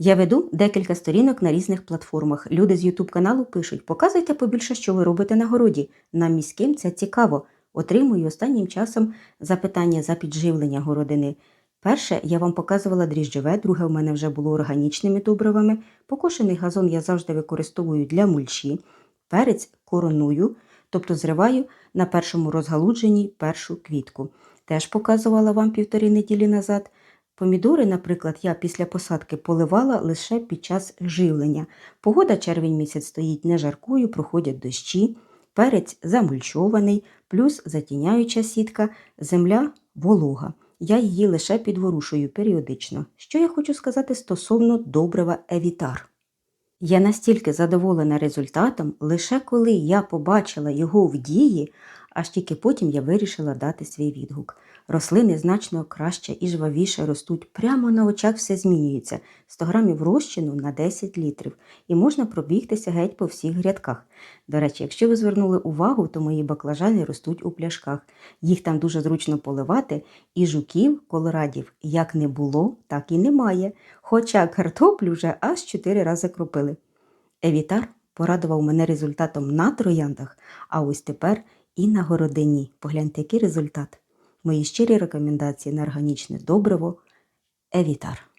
Я веду декілька сторінок на різних платформах. Люди з YouTube каналу пишуть: показуйте побільше, що ви робите на городі. Нам міським це цікаво. Отримую останнім часом запитання за підживлення городини. Перше я вам показувала дріжджове, друге в мене вже було органічними добривами. Покошений газон я завжди використовую для мульчі. Перець короную, тобто зриваю на першому розгалудженні першу квітку. Теж показувала вам півтори неділі назад. Помідори, наприклад, я після посадки поливала лише під час живлення. Погода червень місяць стоїть не жаркою, проходять дощі, перець замульчований, плюс затіняюча сітка, земля волога. Я її лише підворушую періодично. Що я хочу сказати стосовно добрива Евітар. Я настільки задоволена результатом, лише коли я побачила його в дії, аж тільки потім я вирішила дати свій відгук. Рослини значно краще і жвавіше ростуть, прямо на очах все змінюється. 100 грамів розчину на 10 літрів, і можна пробігтися геть по всіх грядках. До речі, якщо ви звернули увагу, то мої баклажани ростуть у пляшках. Їх там дуже зручно поливати, і жуків, колорадів як не було, так і немає. Хоча картоплю вже аж 4 рази кропили. Евітар порадував мене результатом на трояндах, а ось тепер і на городині. Погляньте, який результат. Мої щирі рекомендації на органічне добриво Евітар.